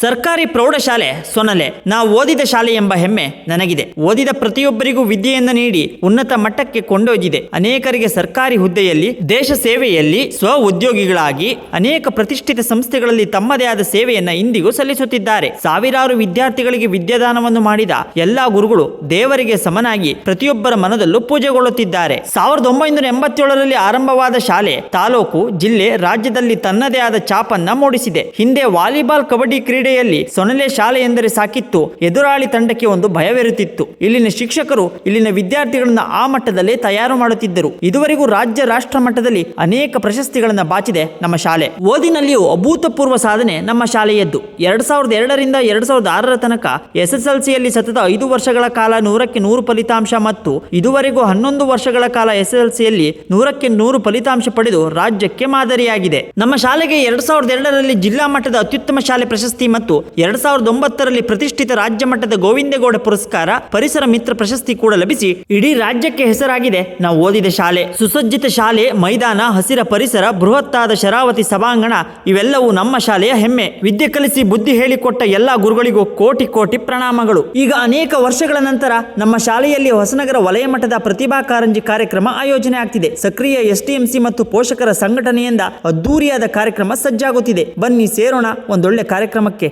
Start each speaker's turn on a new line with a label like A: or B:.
A: ಸರ್ಕಾರಿ ಪ್ರೌಢಶಾಲೆ ಸೊನಲೆ. ನಾವು ಓದಿದ ಶಾಲೆ ಎಂಬ ಹೆಮ್ಮೆ ನನಗಿದೆ. ಓದಿದ ಪ್ರತಿಯೊಬ್ಬರಿಗೂ ವಿದ್ಯೆಯನ್ನು ನೀಡಿ ಉನ್ನತ ಮಟ್ಟಕ್ಕೆ ಕೊಂಡೊಯ್ದಿದೆ. ಅನೇಕರಿಗೆ ಸರ್ಕಾರಿ ಹುದ್ದೆಯಲ್ಲಿ, ದೇಶ ಸೇವೆಯಲ್ಲಿ, ಸ್ವ ಉದ್ಯೋಗಿಗಳಾಗಿ ಅನೇಕ ಪ್ರತಿಷ್ಠಿತ ಸಂಸ್ಥೆಗಳಲ್ಲಿ ತಮ್ಮದೇ ಆದ ಸೇವೆಯನ್ನ ಇಂದಿಗೂ ಸಲ್ಲಿಸುತ್ತಿದ್ದಾರೆ. ಸಾವಿರಾರು ವಿದ್ಯಾರ್ಥಿಗಳಿಗೆ ವಿದ್ಯಾದಾನವನ್ನು ಮಾಡಿದ ಎಲ್ಲಾ ಗುರುಗಳು ದೇವರಿಗೆ ಸಮನಾಗಿ ಪ್ರತಿಯೊಬ್ಬರ ಮನದಲ್ಲೂ ಪೂಜೆಗೊಳ್ಳುತ್ತಿದ್ದಾರೆ. ಸಾವಿರದ ಒಂಬೈನೂರ ಎಂಬತ್ತೇಳರಲ್ಲಿ ಆರಂಭವಾದ ಶಾಲೆ ತಾಲೂಕು, ಜಿಲ್ಲೆ, ರಾಜ್ಯದಲ್ಲಿ ತನ್ನದೇ ಆದ ಛಾಪನ್ನ ಮೂಡಿಸಿದೆ. ಹಿಂದೆ ವಾಲಿಬಾಲ್, ಕಬಡ್ಡಿ ಕ್ರೀಡೆಯಲ್ಲಿ ಸೊನಲೆ ಶಾಲೆ ಎಂದರೆ ಸಾಕಿತ್ತು. ಎದುರಾಳಿ ತಂಡಕ್ಕೆ ಒಂದು ಭಯವಿರುತ್ತಿತ್ತು. ಇಲ್ಲಿನ ಶಿಕ್ಷಕರು, ಇಲ್ಲಿನ ವಿದ್ಯಾರ್ಥಿಗಳನ್ನ ಆ ಮಟ್ಟದಲ್ಲೇ ತಯಾರು ಮಾಡುತ್ತಿದ್ದರು. ಇದುವರೆಗೂ ರಾಜ್ಯ ರಾಷ್ಟ್ರ ಮಟ್ಟದಲ್ಲಿ ಅನೇಕ ಪ್ರಶಸ್ತಿಗಳನ್ನ ಬಾಚಿದೆ ನಮ್ಮ ಶಾಲೆ. ಓದಿನಲ್ಲಿಯೂ ಅಭೂತಪೂರ್ವ ಸಾಧನೆ ನಮ್ಮ ಶಾಲೆಯದ್ದು. ಎರಡ್ ಸಾವಿರದ ಎರಡರಿಂದ ಎರಡ್ ಸಾವಿರದ ಆರರ ತನಕ ಎಸ್ ಎಸ್ ಎಲ್ ಸಿಯಲ್ಲಿ ಸತತ ಐದು ವರ್ಷಗಳ ಕಾಲ ನೂರಕ್ಕೆ ನೂರು ಫಲಿತಾಂಶ ಮತ್ತು ಇದುವರೆಗೂ ಹನ್ನೊಂದು ವರ್ಷಗಳ ಕಾಲ ಎಸ್ ಎಲ್ ಸಿಯಲ್ಲಿ ನೂರಕ್ಕೆ ನೂರು ಫಲಿತಾಂಶ ಪಡೆದು ರಾಜ್ಯಕ್ಕೆ ಮಾದರಿಯಾಗಿದೆ. ನಮ್ಮ ಶಾಲೆಗೆ ಎರಡ್ ಸಾವಿರದ ಎರಡರಲ್ಲಿ ಜಿಲ್ಲಾ ಮಟ್ಟದ ಅತ್ಯುತ್ತಮ ಶಾಲೆ ಪ್ರಶಸ್ತಿ ಮತ್ತು ಎರಡ್ ಸಾವಿರದ ಒಂಬತ್ತರಲ್ಲಿ ಪ್ರತಿಷ್ಠಿತ ರಾಜ್ಯ ಮಟ್ಟದ ಗೋವಿಂದೇಗೌಡ ಪುರಸ್ಕಾರ ಪರಿಸರ ಮಿತ್ರ ಪ್ರಶಸ್ತಿ ಕೂಡ ಲಭಿಸಿ ಇಡೀ ರಾಜ್ಯಕ್ಕೆ ಹೆಸರಾಗಿದೆ. ನಾವು ಓದಿದ ಶಾಲೆ, ಸುಸಜ್ಜಿತ ಶಾಲೆ, ಮೈದಾನ, ಹಸಿರ ಪರಿಸರ, ಬೃಹತ್ತಾದ ಶರಾವತಿ ಸಭಾಂಗಣ, ಇವೆಲ್ಲವೂ ನಮ್ಮ ಶಾಲೆಯ ಹೆಮ್ಮೆ. ವಿದ್ಯೆ ಕಲಿಸಿ ಬುದ್ಧಿ ಹೇಳಿಕೊಟ್ಟ ಎಲ್ಲಾ ಗುರುಗಳಿಗೂ ಕೋಟಿ ಕೋಟಿ ಪ್ರಣಾಮಗಳು. ಈಗ ಅನೇಕ ವರ್ಷಗಳ ನಂತರ ನಮ್ಮ ಶಾಲೆಯಲ್ಲಿ ಹೊಸನಗರ ವಲಯ ಮಟ್ಟದ ಪ್ರತಿಭಾ ಕಾರಂಜಿ ಕಾರ್ಯಕ್ರಮ ಆಯೋಜನೆ ಆಗ್ತಿದೆ. ಸಕ್ರಿಯ ಎಸ್ಟಿಎಂಸಿ ಮತ್ತು ಪೋಷಕರ ಸಂಘಟನೆಯಿಂದ ಅದ್ದೂರಿಯಾದ ಕಾರ್ಯಕ್ರಮ ಸಜ್ಜಾಗುತ್ತಿದೆ. ಬನ್ನಿ ಸೇರೋಣ, ಒಂದೊಳ್ಳೆ ಕಾರ್ಯಕ್ರಮಕ್ಕೆ.